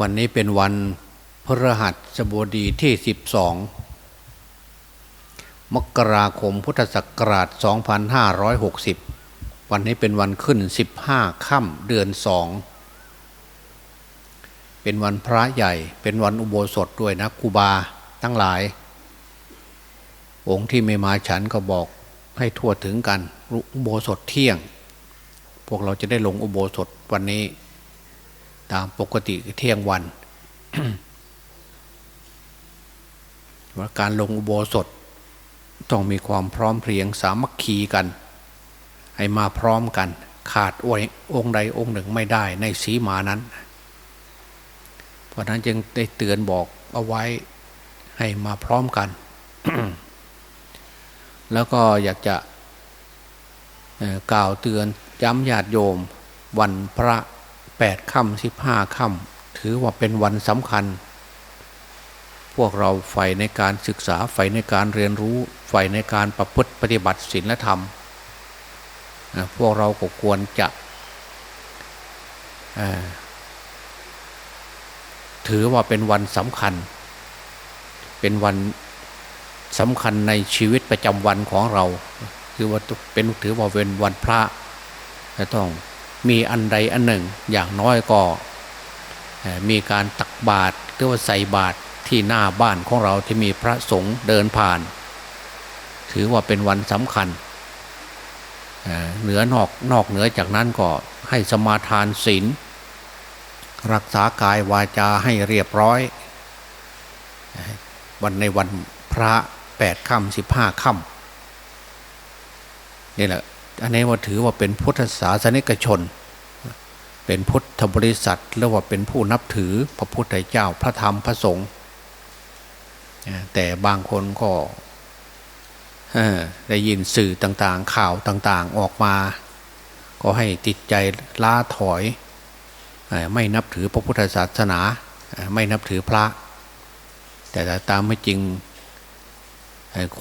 วันนี้เป็นวันพฤหัสบดีที่ 12 มกราคมพุทธศักราช 2560 วันนี้เป็นวันขึ้น 15 ค่ำเดือนสอง เป็นวันพระใหญ่ เป็นวันอุโบสถด้วยนะครูบาทั้งหลาย องค์ที่ไม่มาฉันก็บอกให้ทั่วถึงกัน อุโบสถเที่ยง พวกเราจะได้ลงอุโบสถวันนี้ ตามปกติเที่ยงวันว่าการลงอุโบสถ ต้องมีความพร้อมเพรียงสามัคคีกัน ให้มาพร้อมกัน ขาดอวยองค์ใดองค์หนึ่งไม่ได้ในสีมานั้น เพราะนั้นจึงได้เตือนบอกเอาไว้ให้มาพร้อมกัน แล้วก็อยากจะกล่าวเตือนย้ำญาติโยมวันพระ แปดค่ำสิบห้าค่ำถือว่าเป็นวันสำคัญ พวกเราใฝ่ในการศึกษาใฝ่ในการเรียนรู้ใฝ่ในการประพฤติปฏิบัติศีลธรรม พวกเราก็ควรจะถือว่าเป็นวันสำคัญ เป็นวันสำคัญในชีวิตประจำวันของเรา คือว่าเป็นถือว่าเป็นวันพระจะต้อง มีอันใดอันหนึ่งอย่างน้อยก็มีการตักบาตรหรือว่าใส่บาตรที่หน้าบ้านของเราที่มีพระสงฆ์เดินผ่าน ถือว่าเป็นวันสำคัญเหนือนอกนอกเหนือจากนั้นก็ให้สมาทานศีลรักษากายวาจาให้เรียบร้อย วันในวันพระแปดค่ำสิบห้าค่ำนี่แหละ อันนี้ว่าถือว่าเป็นพุทธศาสนิกชน เป็นพุทธบริษัทหรือว่าเป็นผู้นับถือพระพุทธเจ้าพระธรรมพระสงฆ์แต่บางคนก็ได้ยินสื่อต่างๆ ข่าวต่างๆออกมา ก็ให้ติดใจล้าถอย ไม่นับถือพระพุทธศาสนา ไม่นับถือพระ แต่ตามไม่จริง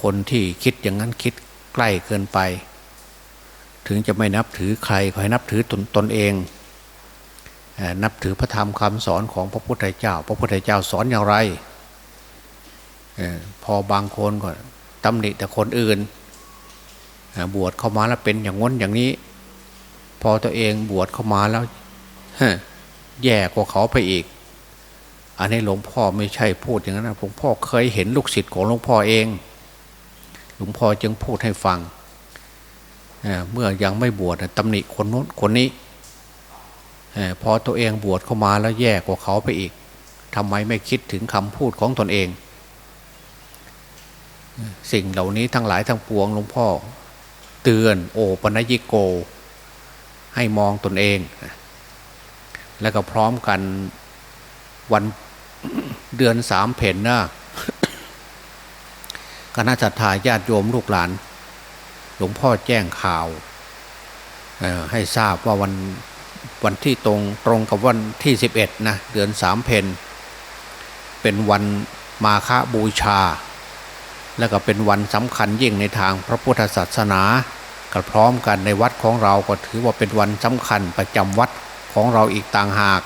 คนที่คิดอย่างนั้นคิดใกล้เกินไป ถึงจะไม่นับถือใครขอให้นับถือตนตนเอง นับถือพระธรรมคำสอนของพระพุทธเจ้า พระพุทธเจ้าสอนอย่างไรพอบางคนก็ตำหนิแต่คนอื่น บวชเข้ามาแล้วเป็นอย่างง้นอย่างนี้ พอตัวเองบวชเข้ามาแล้วแย่กว่าเขาไปอีก อันนี้หลวงพ่อไม่ใช่พูดอย่างนั้นนะหลวงพ่อเคยเห็นลูกศิษย์ของหลวงพ่อเอง หลวงพ่อจึงพูดให้ฟัง เมื่อยังไม่บวชตำหนิคนนู้นคนนี้พอตัวเองบวชเข้ามาแล้วแย่กว่าเขาไปอีกทำไมไม่คิดถึงคำพูดของตนเอง สิ่งเหล่านี้ทั้งหลายทั้งปวงหลวงพ่อ เตือนโอปนยิโก ให้มองตนเอง แล้วก็พร้อมกันวันเดือนสามเพนนะคณะจัตตาญาติโยมลูกหลาน หลวงพ่อแจ้งข่าวให้ทราบว่าวันวันที่ตรงตรงกับวันที่สิบเอ็ดนะเดือนสามเพนเป็นวันมาฆบูชา และก็เป็นวันสำคัญยิ่งในทางพระพุทธศาสนาก็พร้อมกันในวัดของเราก็ถือว่าเป็นวันสำคัญประจำวัดของเราอีกต่างหาก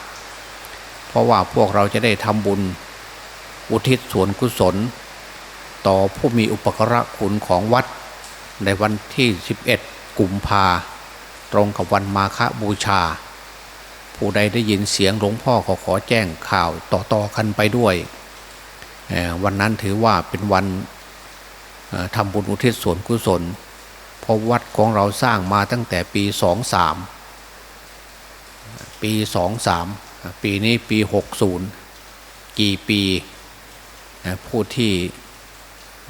เพราะว่าพวกเราจะได้ทำบุญอุทิศส่วนกุศล ต่อผู้มีอุปกระคุณของวัด ในวันที่ 11 กุมภาตรงกับวันมาฆบูชา ผู้ใดได้ยินเสียงหลวงพ่อขอขอแจ้งข่าวต่อๆกันไปด้วย วันนั้นถือว่าเป็นวันทำบุญอุทิศส่วนกุศลเพราะวัดของเราสร้างมาตั้งแต่ปีสองสามปีสองสามปีนี้ปีหกศูนย์กี่ปีผู้ที่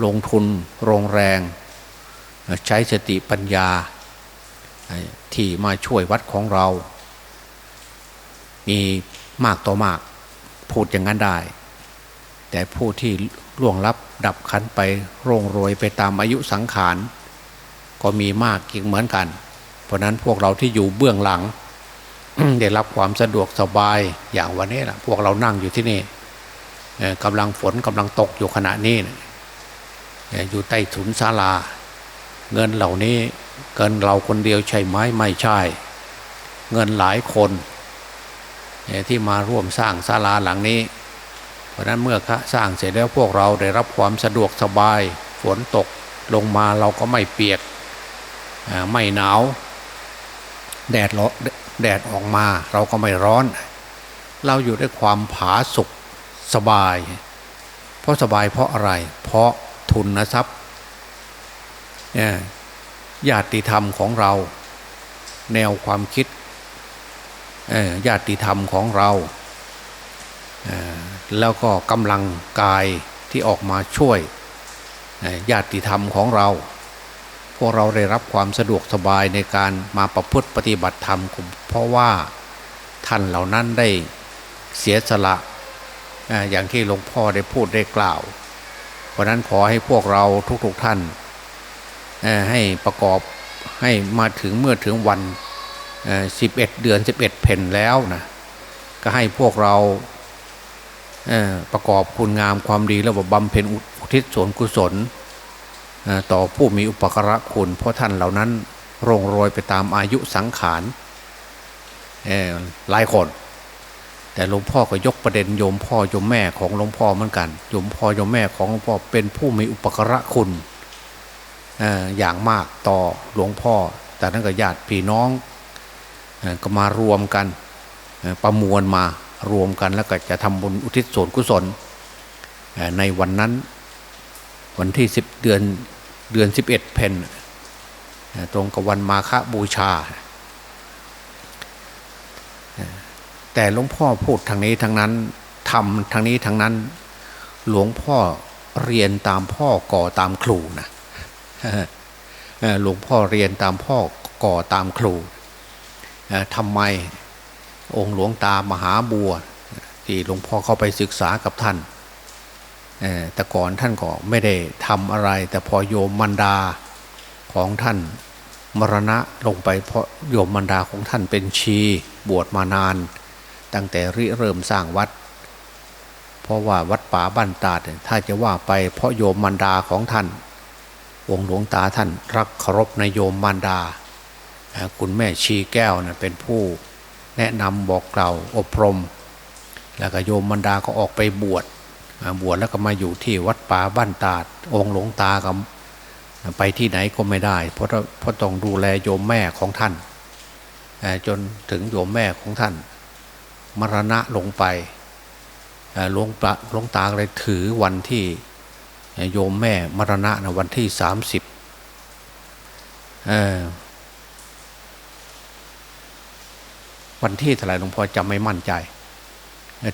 ลงทุนโรงแรง ใช้สติปัญญาที่มาช่วยวัดของเรา มีมากต่อมากพูดอย่างนั้นได้ แต่ผู้ที่ล่วงลับดับขันไปโรงโรยไปตามอายุสังขาร ก็มีมากอีกเหมือนกัน เพราะนั้นพวกเราที่อยู่เบื้องหลัง ได้รับความสะดวกสบายอย่างวันนี้แหละพวกเรานั่งอยู่ที่นี่กำลังฝนกำลังตกอยู่ขณะนี้อยู่ใต้ถุนศาลา เงินเหล่านี้เงินเราคนเดียวใช่ไหมไม่ใช่ เงินหลายคนที่มาร่วมสร้างศาลาหลังนี้ เพราะนั้นเมื่อสร้างเสร็จแล้วพวกเราได้รับความสะดวกสบาย ฝนตกลงมาเราก็ไม่เปียกไม่หนาว แดดร้อนแดดออกมาเราก็ไม่ร้อน เราอยู่ด้วยความผาสุกสบาย เพราะสบายเพราะอะไร เพราะทุนทรัพย์เนี่ย ญาติธรรมของเรา แนวความคิดญาติธรรมของเรา แล้วก็กำลังกายที่ออกมาช่วยญาติธรรมของเรา พวกเราได้รับความสะดวกสบายในการมาประพฤติปฏิบัติธรรม เพราะว่าท่านเหล่านั้นได้เสียสละอย่างที่หลวงพ่อได้พูดได้กล่าว เพราะนั้นขอให้พวกเราทุกๆท่าน ให้ประกอบให้มาถึงเมื่อถึงวันสิบเอ็ดเดือนสิบเอ็ดเพนแล้วนะก็ให้พวกเราเประกอบคุณงามความดีแล้วว่าบำเพ็ญอุทิศส่วนกุศลต่อผู้มีอุปการะคุณ เพราะท่านเหล่านั้นร่งโรยไปตามอายุสังขารหลายคน แต่หลวงพ่อก็ยกประเด็นโยมพ่อโยมแม่ของหลวงพ่อเหมือนกันโยมพ่อโยมแม่ของหลวงพ่อเป็นผู้มีอุปการะคุณ อย่างมากต่อหลวงพ่อ แต่นั้นก็ญาติพี่น้องก็มารวมกันประมวลมารวมกันแล้วก็จะทำบุญอุทิศส่วนกุศลในวันนั้นวันที่สิบเดือนเดือนสิบเอ็ดเพนตรงกับวันมาฆบูชา แต่หลวงพ่อพูดทางนี้ทางนั้นทำทางนี้ทางนั้น หลวงพ่อเรียนตามพ่อก่อตามครูนะ หลวงพ่อเรียนตามพ่อก่อตามครูทำไมองค์หลวงตามหาบัวที่หลวงพ่อเข้าไปศึกษากับท่านแต่ก่อนท่านก็ไม่ได้ทำอะไร แต่พอโยมมันดาของท่านมรณะลงไปเพราะโยมมันดาของท่านเป็นชีบวชมานาน ตั้งแต่ริเริ่มสร้างวัด เพราะว่าวัดป่าบ้านตาดถ้าจะว่าไปเพราะโยมมันดาของท่าน องค์หลวงตาท่านรักเคารพในโยมมันดา คุณแม่ชีแก้วนะเป็นผู้แนะนำบอกกล่าวอบรม แล้วก็โยมมันดาก็ออกไปบวชบวชแล้วก็มาอยู่ที่วัดป่าบ้านตาด องค์หลวงตาก็ไปที่ไหนก็ไม่ได้ เพราะเพราะต้องดูแลโยมแม่ของท่าน จนถึงโยมแม่ของท่าน มรณะลงไปหลวงปะหลวงตาเลยถือวันที่ โยมแม่มรณะนะวันที่สามสิบวันที่เท่าไหร่หลวงพ่อจำไม่มั่นใจ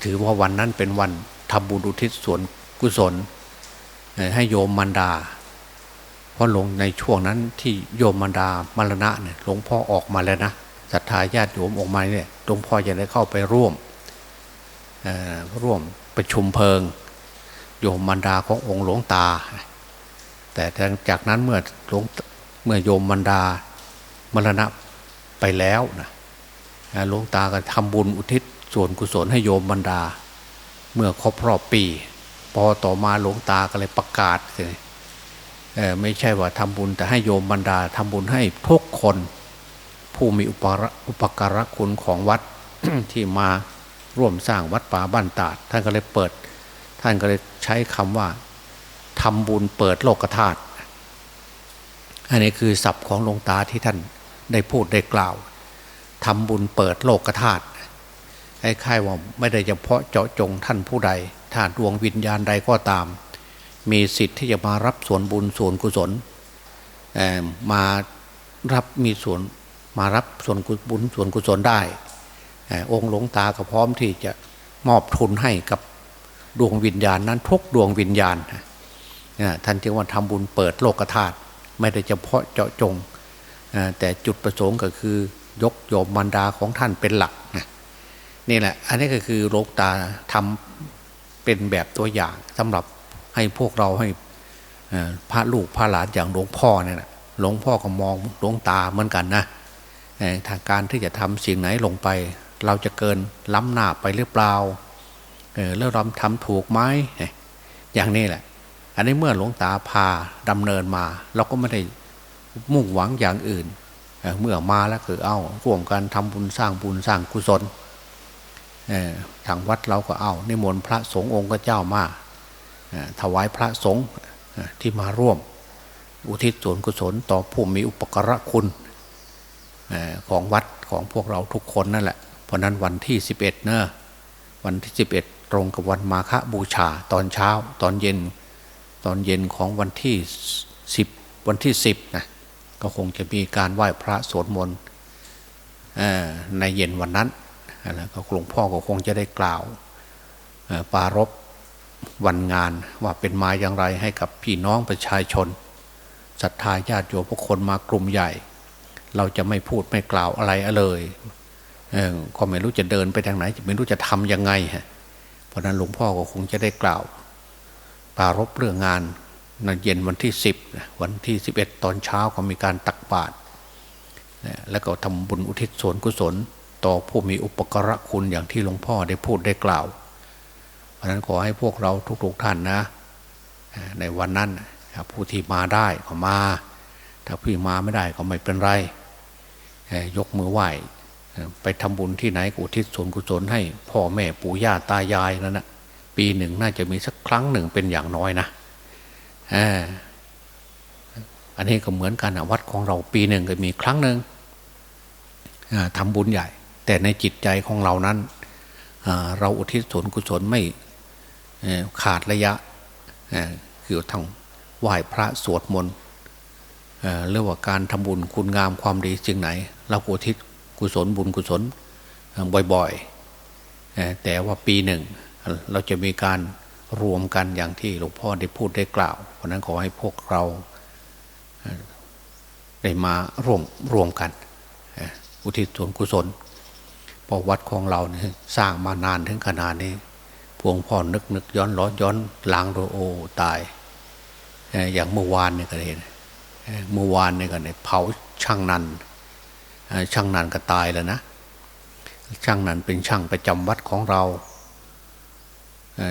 ถือว่าวันนั้นเป็นวันทำบุญอุทิศส่วนกุศล ให้โยมมันดา เพราะหลงในช่วงนั้นที่โยมมันดามรณะเนี่ยหลวงพ่อออกมาแล้วนะศรัทธาญาติโยมออกมาเนี่ยหลวงพ่อจะได้เข้าไปร่วมร่วมประชุมเพลิง โยมมันดาขององค์หลวงตา แต่จากนั้นเมื่อหลวงเมื่อโยมมันดามรณะไปแล้วนะหลวงตาก็ทำบุญอุทิศส่วนกุศลให้โยมบรรดา เมื่อครบรอบปี พอต่อมาหลวงตาก็เลยประกาศเลยไม่ใช่ว่าทำบุญแต่ให้โยมบรรดาทำบุญให้ทุกคน ผู้มีอุปอุปการะคุณของวัดที่มาร่วมสร้างวัดป่าบ้านตาดท่านก็เลยเปิด ท่านก็เลยใช้คำว่าทำบุญเปิดโลกธาตุอันนี้คือศัพท์ของหลวงตาที่ท่านได้พูดได้กล่าวทำบุญเปิดโลกธาตุให้ค่ายว่าไม่ได้เฉพาะเจาะจงท่านผู้ใดถ้าดวงวิญญาณใดก็ตาม มีสิทธิ์ที่จะมารับส่วนบุญส่วนกุศลมารับมีส่วนมารับส่วนบุญส่วนกุศลได้ องค์หลวงตาก็พร้อมที่จะมอบทุนให้กับ ดวงวิญญาณนั้นทุกดวงวิญญาณท่านจึงว่าทำบุญเปิดโลกธาตุไม่ได้เฉพาะเจาะจง แต่จุดประสงค์ก็คือยกโยมมารดาของท่านเป็นหลักนี่แหละ อันนี้ก็คือโลกตาทำเป็นแบบตัวอย่างสำหรับให้พวกเราให้พระลูกพระหลานอย่างหลวงพ่อเนี่ยหลวงพ่อก็มองหลวงตาเหมือนกันนะทางการที่จะทำสิ่งไหนลงไป เราจะเกินล้ำหน้าไปหรือเปล่า เออแล้วเราทำถูกไหมอย่างนี้แหละ อันนี้เมื่อหลวงตาพาดำเนินมา เราก็ไม่ได้มุ่งหวังอย่างอื่นเมื่อมาแล้วคือเอาร่วมกันทำบุญสร้างบุญสร้างกุศลทางวัดเราก็เอานิมนต์พระสงฆ์องค์เจ้ามาถวายพระสงฆ์ที่มาร่วม อุทิศส่วนกุศลต่อผู้มีอุปกระคุณของวัดของพวกเราทุกคนนั่นแหละ เพราะนั้นวันที่ 11เนอะวันที่ 11ต รงกับวันมาฆบูชาตอนเช้าตอนเย็น ตอนเย็นของวันที่10วันที่10นะก็คงจะมีการไหว้พระสวดมนต์ในเย็นวันนั้นแล้วก็หลวงพ่อก็คงจะได้กล่าวปรารบวันงานว่าเป็นมาอย่างไรให้กับพี่น้องประชาชนศรัทธาญาติโยมพวกคนมากลุ่มใหญ่ เราจะไม่พูดไม่กล่าวอะไรเลยก็ไม่รู้จะเดินไปทางไหน ไม่รู้จะทำยังไงฮะ ราะนั้นหลวงพ่อก็คงจะได้กล่าวปรารบเรื่องงานในเย็นวันที่สิบวันที่สิบเอ็ดตอนเช้าก็มีการตักบาตรแล้วก็ทำบุญอุทิศส่วนกุศล ต่อผู้มีอุปกระคุณอย่างที่หลวงพ่อได้พูดได้กล่าว เพราะนั้นขอให้พวกเราทุกๆท่านนะ ในวันนั้นผู้ที่มาได้ก็มา ถ้าพี่มาไม่ได้ก็ไม่เป็นไร ยกมือไหว้ ไปทำบุญที่ไหนก็อุทิศส่วนกุศลให้พ่อแม่ปู่ย่าตายายนั่นนะปีหนึ่งน่าจะมีสักครั้งหนึ่งเป็นอย่างน้อยนะออันนี้ก็เหมือนกันวัดของเราปีหนึ่งก็มีครั้งหนึ่งอ่าทำบุญใหญ่ แต่ในจิตใจของเรานั้นเราอุทิศส่วนกุศลไม่ขาดระยะคือทั้งไหว้พระสวดมนต์เรื่องว่าการทำบุญคุณงามความดีสิ่งไหน เราอุทิศ กุศลบุญกุศลบ่อยๆ แต่ว่าปีหนึ่ง เราจะมีการรวมกันอย่างที่หลวงพ่อได้พูดได้กล่าว เพราะนั้นขอให้พวกเราได้มาร่วมรวมกัน อุทิศส่วนกุศลเพราะวัดของเราเนี่ยสร้างมานานถึงขนาดนี้ พวงพ่อนึกนึกย้อนล้อย้อนล้างโดโอตาย อย่างเมื่อวานเนี่ยก็เห็นเมื่อวานเนี่ยกันเนี่ยเผาช่างนันเช่างนันก็ตายแล้วนะ ช่างนันเป็นช่างประจำวัดของเรา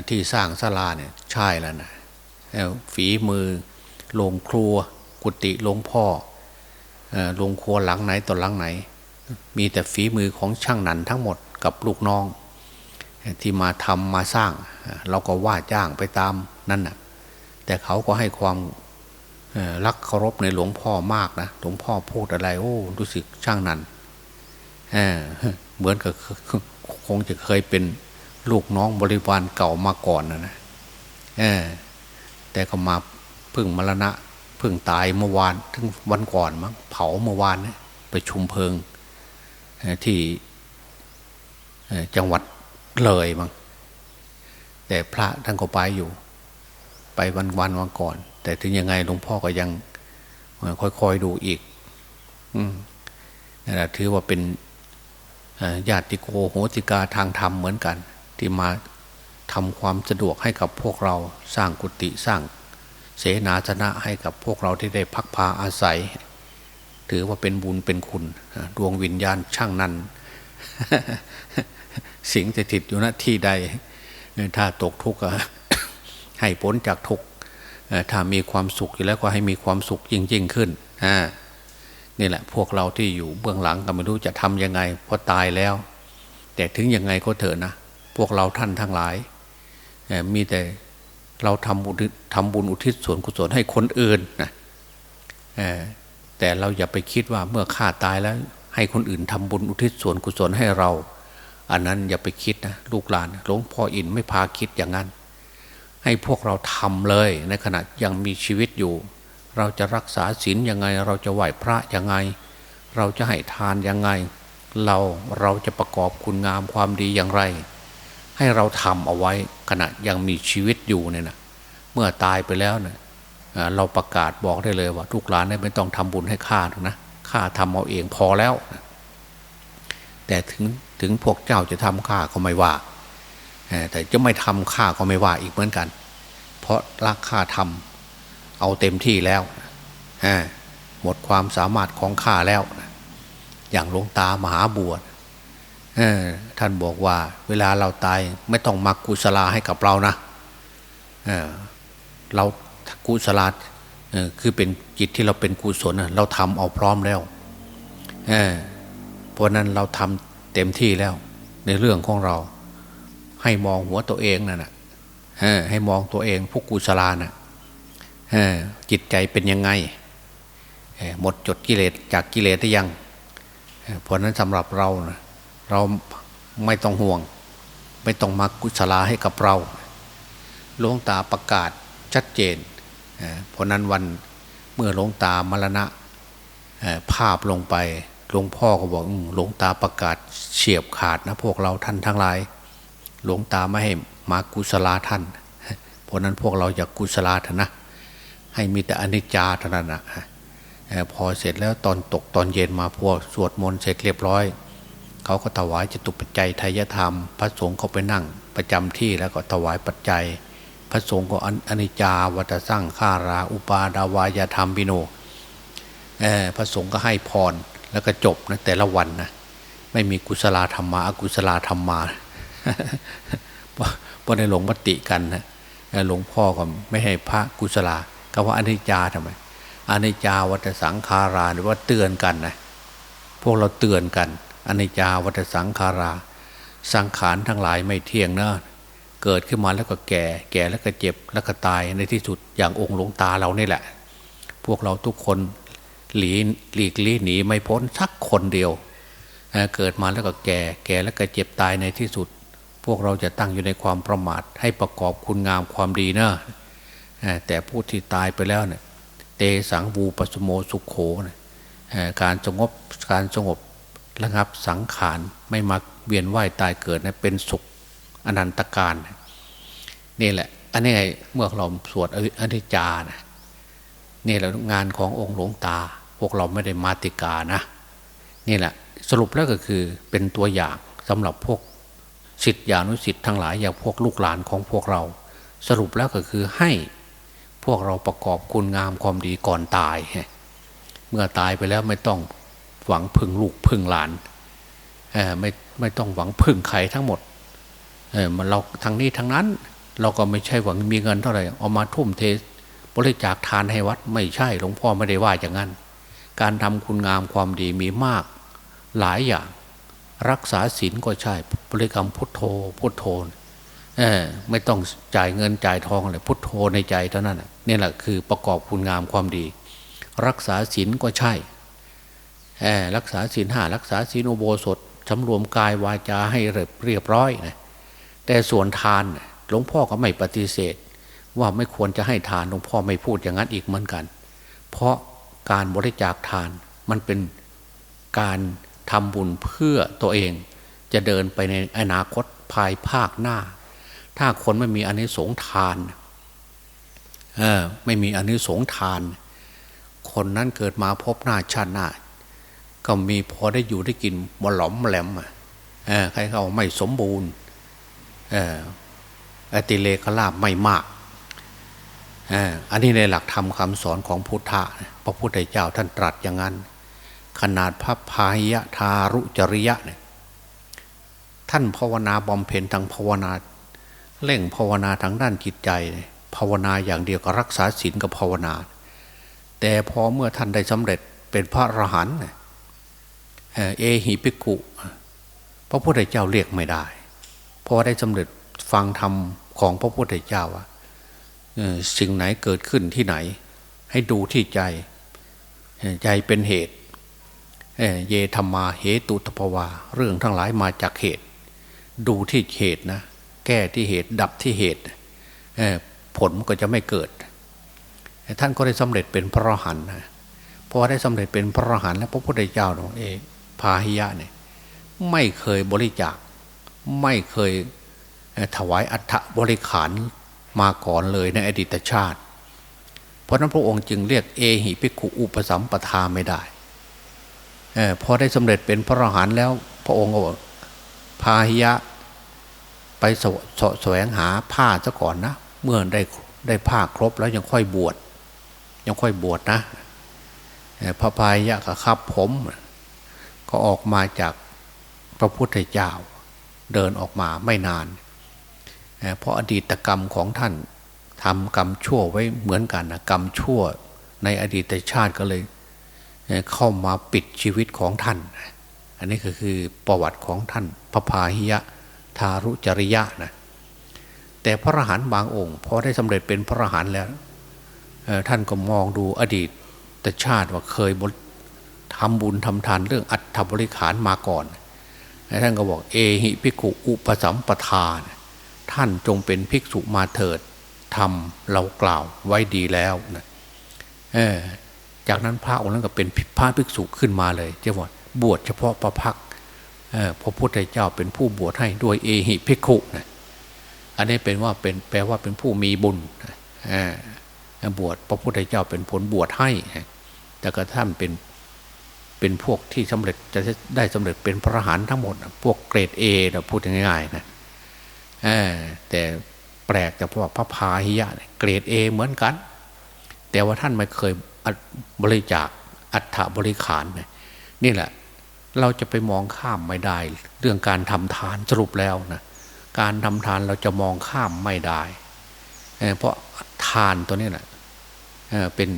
ที่สร้างศาลาเนี่ยใช่แล้วนะฝีมือโรงครัว กุฏิหลวงพ่อโรงครัวหลังไหนต่อหลังไหน มีแต่ฝีมือของช่างนันทั้งหมดกับลูกน้อง ที่มาทำมาสร้าง เราก็ว่าจ้างไปตามนั่นน่ะแต่เขาก็ให้ความ รักเคารพในหลวงพ่อมากนะหลวงพ่อพูดอะไร โอ้รู้สึกช่างนั้นเเหมือนกับคงจะเคยเป็นลูกน้องบริวารเก่ามาก่อนนะนะแต่ก็มาเพึ่งมรณะเพึ่งตายเมื่อวานถึงวันก่อนมั้งเผาเมื่อวานนี่ยไปชุมเพลิงที่จังหวัดเลยมั้งแต่พระท่านก็ไปอยู่ ไปวันวันวันก่อน แต่ถึงยังไงหลวงพ่อก็ยังค่อยๆดูอีกนั่นแหละถือว่าเป็นญาติโกโหติกาทางธรรมเหมือนกัน ที่มาทำความสะดวกให้กับพวกเราสร้างกุฏิสร้างเสนาสนะให้กับพวกเราที่ได้พักพาอาศัย ถือว่าเป็นบุญเป็นคุณดวงวิญญาณช่างนั้น สิงสถิตอยู่ณที่ใดถ้าตกทุกข์ให้พ้นจากทุกข์ ถ้ามีความสุขอยู่แล้วก็ให้มีความสุขยิ่งยิ่งขึ้นนี่แหละพวกเราที่อยู่เบื้องหลังก็ไม่รู้จะทำยังไงเพราะตายแล้ว แต่ถึงยังไงก็เถอะนะพวกเราท่านทั้งหลายมีแต่เราทำบุญทำบุญอุทิศส่วนกุศลให้คนอื่นนะแต่เราอย่าไปคิดว่าเมื่อข้าตายแล้ว ให้คนอื่นทำบุญอุทิศส่วนกุศลให้เรา อันนั้นอย่าไปคิดนะลูกหลานหลวงพ่ออินไม่พาคิดอย่างนั้น ให้พวกเราทำเลย ในขณะยังมีชีวิตอยู่ เราจะรักษาศีลยังไง เราจะไหวพระยังไง เราจะให้ทานยังไง เราเราจะประกอบคุณงามความดีอย่างไร ให้เราทำเอาไว้ขณะยังมีชีวิตอยู่เนี่ยนะเมื่อตายไปแล้วเนี่ยเราประกาศบอกได้เลยว่าทุกหลานเนี่ยไม่ต้องทำบุญให้ข้าหรอกนะข้าทำเอาเองพอแล้ว แต่ถึงถึงพวกเจ้าจะทำข้าก็ไม่ว่า แต่จะไม่ทำข้าก็ไม่ว่าอีกเหมือนกัน เพราะรักข้าทำเอาเต็มที่แล้วหมดความสามารถของข้าแล้ว อย่างหลวงตามหาบวชท่านบอกว่า เวลาเราตายไม่ต้องมากุศลาให้กับเรานะเเรากุศลาคือเป็นจิตที่เราเป็นกุศลเราทำเอาพร้อมแล้วเเพราะนั้นเราทำเต็มที่แล้วในเรื่องของเรา ให้มองหัวตัวเองนั่นนะให้มองตัวเองผู้กุศลานะ่ะจิตใจเป็นยังไงหมดจดกิเลสจากกิเลสได้ยังเพราะนั้นสำหรับเรานะเราไม่ต้องห่วง ไม่ต้องมากุศลาให้กับเราหลวงตาประกาศชัดเจนเพราะนั้นวันเมื่อหลวงตามรณะภาพลงไปหลวงพ่อก็บอกหลวงตาประกาศเฉียบขาดนะพวกเราท่านทั้งหลาย หลวงตาไม่ให้มากุศลาท่าน เพราะนั้นพวกเราอยากกุศลาเถอะนะ ให้มีแต่อนิจจาท่านั้นนะพอเสร็จแล้วตอนตกตอนเย็นมาพวกสวดมนต์เสร็จเรียบร้อย เขาก็ถวายจตุปัจจัยทายธรรม พระสงฆ์เขาไปนั่งประจำที่แล้วก็ถวายปัจจัย พระสงฆ์ก็อนิจจาวัตสร้างข้าราอุปาดาวายธรรมบิโนพระสงฆ์ก็ให้พรแล้วก็จบนะแต่ละวันนะไม่มีกุศลธรรมมาอกุศลธรรมมา พราะในหลวงมติกันนะหลวงพ่อก็ไม่ให้พระกุศลาก็ว่าอนิจจาทำไมอนิจจาวัตสังขาราหรือว่าเตือนกันนะพวกเราเตือนกันอนิจจาวัตสังขารา สังขารทั้งหลายไม่เที่ยงนะเกิดขึ้นมาแล้วก็แก่ แก่แล้วก็เจ็บแล้วก็ตายในที่สุดอย่างองค์หลวงตาเรานี่แหละ พวกเราทุกคนหลีหลีกลี่หนีไม่พ้นสักคนเดียว เกิดมาแล้วก็แก่ แก่แล้วก็เจ็บตายในที่สุด พวกเราจะตั้งอยู่ในความประมาท ให้ประกอบคุณงามความดีนะแต่ผู้ที่ตายไปแล้วเนี่ยเตสังบูปสโมสุขโขนะการสงบการสงบระงับสังขารไม่มาเวียนว่ายตายเกิดนะเป็นสุขอนันตการนี่แหละ อันนี้ไงเมื่อเราสวดอนิจจานะนี่แหละงานขององค์หลวงตา พวกเราไม่ได้มาติกานะ นี่แหละสรุปแล้วก็คือเป็นตัวอย่างสำหรับพวก สิทธิานุสิทธิ์ทั้งหลายอย่างพวกลูกหลานของพวกเรา สรุปแล้วก็คือให้พวกเราประกอบคุณงามความดีก่อนตาย เมื่อตายไปแล้วไม่ต้องหวังพึ่งลูกพึ่งหลานไม่ไม่ต้องหวังพึ่งใครทั้งหมดมันเราทางนี้ทางนั้น เราก็ไม่ใช่หวังมีเงินเท่าไหร่เอามาทุ่มเทบริจาคทานให้วัดไม่ใช่หลวงพ่อไม่ได้ว่าอย่างนั้น การทำคุณงามความดีมีมากหลายอย่าง รักษาศีลก็ใช่บริกรรมพุทโธพุทโธเออไม่ต้องจ่ายเงินจ่ายทองอะไรพุทโธในใจเท่านั้นนี่แหละคือประกอบคุณงามความดี รักษาศีลก็ใช่เออรักษาศีลห้ารักษาศีลอุโบสถสำรวมกายวาจาให้เรียบร้อยนะแต่ส่วนทานหลวงพ่อก็ไม่ปฏิเสธ ว่าไม่ควรจะให้ทานหลวงพ่อไม่พูดอย่างนั้นอีกเหมือนกัน เพราะการบริจาคทานมันเป็นการ ทำบุญเพื่อตัวเอง จะเดินไปในอนาคตภายภาคหน้า ถ้าคนไม่มีอนิสงทานเออไม่มีอนิสงทาน คนนั้นเกิดมาพบหน้าชาติหน้า ก็มีพอได้อยู่ได้กินบหลอมแหลมเออใครเขาไม่สมบูรณ์เอออติเลกลาบไม่มากอันนี้ในหลักธรรมคาสอนของพุทธะ พระพุทธเจ้าท่านตรัสอย่างนั้น ขนาดพระพายะทารุจริยะเนี่ยท่านภาวนาบำเพ็ญทางภาวนาเร่งภาวนาทางด้านจิตใจ ภาวนาอย่างเดียวก็รักษาศีลกับภาวนา แต่พอเมื่อท่านได้สำเร็จเป็นพระอรหันต์เอหิปิกุพระพุทธเจ้าเรียกไม่ได้พอได้สำเร็จฟังธรรมของพระพุทธเจ้าว่าสิ่งไหนเกิดขึ้นที่ไหน ให้ดูที่ใจ ใจเป็นเหตุ เยธรรมาเหตุตภวา เรื่องทั้งหลายมาจากเหตุ ดูที่เหตุนะ แก้ที่เหตุดับที่เหตุผลก็จะไม่เกิด ท่านก็ได้สำเร็จเป็นพระอรหันต์พอได้สำเร็จเป็นพระอรหันต์แล้วพระพุทธเจ้าเอพาหิยะเนี่ยไม่เคยบริจาค ไม่เคยถวายอัฐบริขารมาก่อนเลยในอดีตชาติ เพราะนั้นพระองค์จึงเรียกเอหิภิกขุอุปสัมปทาไม่ได้ อพอได้สำเร็จเป็นพระอรหันต์แล้ว พระองค์ก็บอกพาหิยะ ไปสแสวงหาผ้าซะก่อนนะ เมื่อได้ได้ผ้าครบแล้วยังค่อยบวชยังค่อยบวชนะพระพายะก็ขับผม ก็ออกมาจากพระพุทธเจ้า เดินออกมาไม่นาน เพราะอดีตกรรมของท่านทำกรรมชั่วไว้เหมือนกันนะกรรมชั่วในอดีตชาติก็เลย เข้ามาปิดชีวิตของท่าน อันนี้ก็คือประวัติของท่านพระพาหิยะทารุจริยะนะแต่พระอรหันต์บางองค์พอได้สำเร็จเป็นพระอรหันต์แล้วท่านก็มองดูอดีตแต่ชาติว่าเคยบทำบุญทำทานเรื่องอัฐบริขารมาก่อน ท่านก็บอกเอหิภิกขุอุปสัมปทาน ท่านจงเป็นภิกษุมาเถิดทำเรากล่าวไว้ดีแล้วนะเออ จากนั้นพระองค์นั้นก็เป็นพระภิกษุขึ้นมาเลยเจ้าว่าบวชเฉพาะประพักพระพุทธเจ้าเป็นผู้บวชให้ด้วยเอหิภิกขุนะอันนี้เป็นว่าเป็นแปลว่าเป็นผู้มีบุญบวชพระพุทธเจ้าเป็นผลบวชให้ แต่ก็ท่านเป็นเป็นพวกที่สำเร็จจะได้สำเร็จเป็นพระหันทั้งหมด พวกเกรดเอนะพูดง่ายๆนะแต่แปลกแต่เพราะว่าพระพาหิยะเกรดเอเหมือนกัน แต่ว่าท่านไม่เคย บริจาคอัฐบริขารเนี่ยนี่แหละ เราจะไปมองข้ามไม่ได้ เรื่องการทำทานสรุปแล้วนะการทำทานเราจะมองข้ามไม่ได้เเพราะทานตัวนี้แหละเเป็น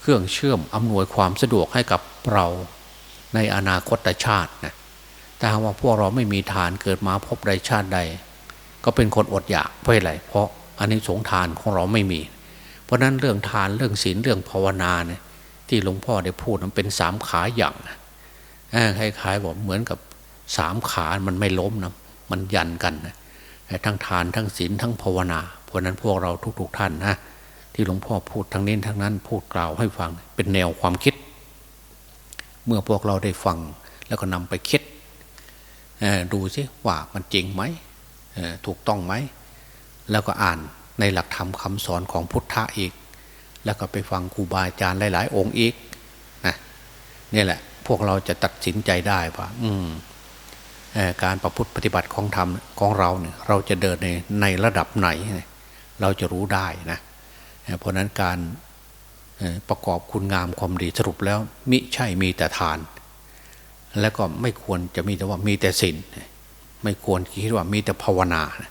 เครื่องเชื่อมอำนวยความสะดวกให้กับเราในอนาคตชาตินะแต่ว่าพวกเราไม่มีทานเกิดมาพบใดชาติใด ก็เป็นคนอดอยากเพราะอะไรเพราะอันนี้สงทานของเราไม่มี เพราะนั้นเรื่องทานเรื่องศีลเรื่องภาวนาเนี่ยที่หลวงพ่อได้พูดมันเป็นสามขาอย่างคล้ายๆบอกเหมือนกับสามขามันไม่ล้มนะมันยันกันนะทั้งทานทั้งศีลทั้งภาวนา เพราะนั้นพวกเราทุกๆท่านนะที่หลวงพ่อพูดทั้งนี้ทั้งนั้นพูดกล่าวให้ฟังเป็นแนวความคิด เมื่อพวกเราได้ฟังแล้วก็นำไปคิดดูซิว่ามันจริงไหมถูกต้องไหม แล้วก็อ่าน ในหลักธรรมคำสอนของพุทธะอีก แล้วก็ไปฟังครูบาอาจารย์หลาย ๆ องค์อีกนะนี่แหละ พวกเราจะตัดสินใจได้ว่า อืมการประพฤติปฏิบัติของธรรมของเราเนี่ย เราจะเดินในในระดับไหน เราจะรู้ได้นะเพราะนั้นการประกอบคุณงามความดีสรุปแล้ว มิใช่มีแต่ทาน แล้วก็ไม่ควรจะมีแต่ว่ามีแต่ศีลไม่ควรคิดว่ามีแต่ภาวนานะ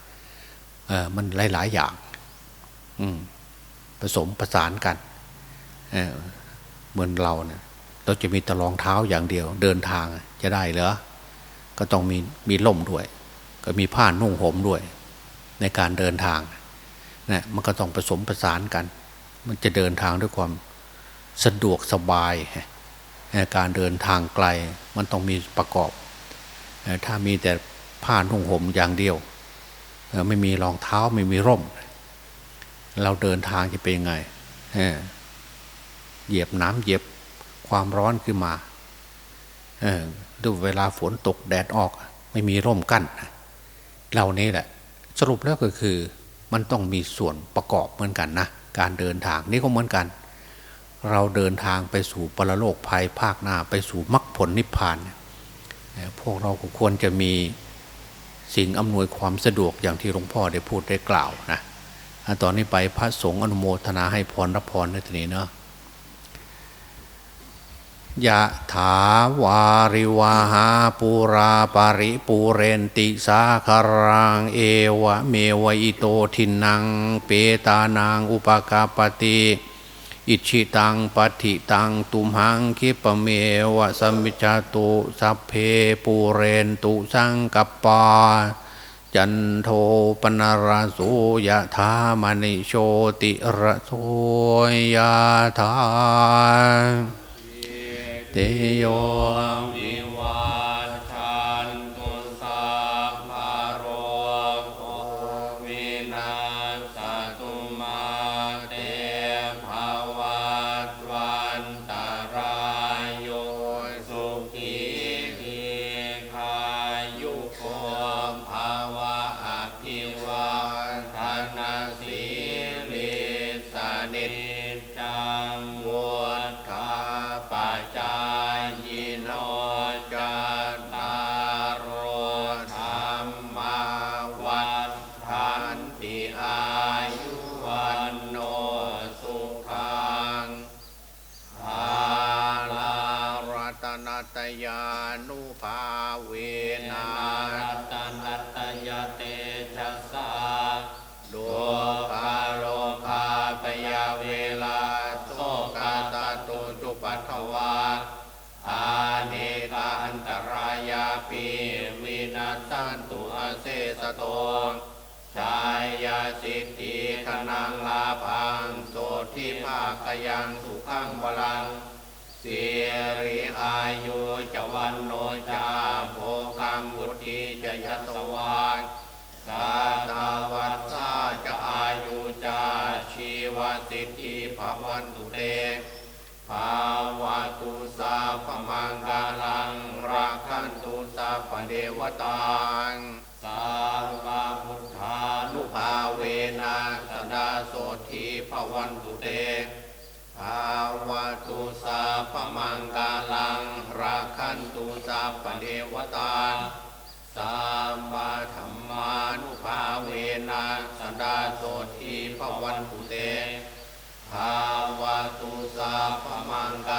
เออมันหลาย ๆ อย่าง ผสมประสานกันเเหมือนเราเนี่ยเราจะมีตะรองเท้าอย่างเดียว เดินทางจะได้เหรอก็ต้องมีมีล่มด้วย ก็มีผ้านุ่งห่มด้วย ในการเดินทางนะมันก็ต้องผสมประสานกัน มันจะเดินทางด้วยความสะดวกสบายการเดินทางไกลมันต้องมีประกอบ ถ้ามีแต่ผ้านุ่งห่มอย่างเดียว ไม่มีรองเท้าไม่มีร่ม เราเดินทางจะเป็นยังไงเหยียบน้ำเหยียบความร้อนขึ้นมาเออดูเวลาฝนตกแดดออก ไม่มีร่มกั้นเหล่านี้แหละ สรุปแล้วก็คือ มันต้องมีส่วนประกอบเหมือนกันนะการเดินทางนี่ก็เหมือนกัน เราเดินทางไปสู่ปรโลกภัยภาคหน้าไปสู่มรรคผลนิพพานเนี่ยพวกเราควรจะมีสิ่งอำนวยความสะดวกอย่างที่หลวงพ่อได้พูดได้กล่าวนะ ตอนนี้ไปพระสงฆ์อนุโมทนาให้พรรับพรในทีนี้เนาะยะถาวาริวาหาปูราปาริปูเรนติสาคารังเอวะเมวะอิโตทินัง เปตานางอุปกาปติอิชิตังปฏิตังตุมหังคิปเมวะสัมมิจาตุสัพเพปูเรนตุสังกปา จันโทปนารโสยะธามณิโชติระโสยะธาเตโยวิวา ตุอาเซสโตชายาสิทธิคนังลาพังโสทิภาคยังสุขังบาลังเสียริอายุจวันโนจาโภคังบุตรีจะยัสวานสาตาวัสสาจะอายุจาชีวสิทธิภวันตุเต ภาวะตุสาพมังกาลังราคันตุสาปเดวตังสาธุมาพุทธานุภาเวนะสดาโสธีภวันตุเตภาวะตุสาพมังกาลังราคันตุสาปเดวตังสัมมาธรรมานุภาเวนะสดาโสธีภวันตุเตภาวะ ตุสาพมังกา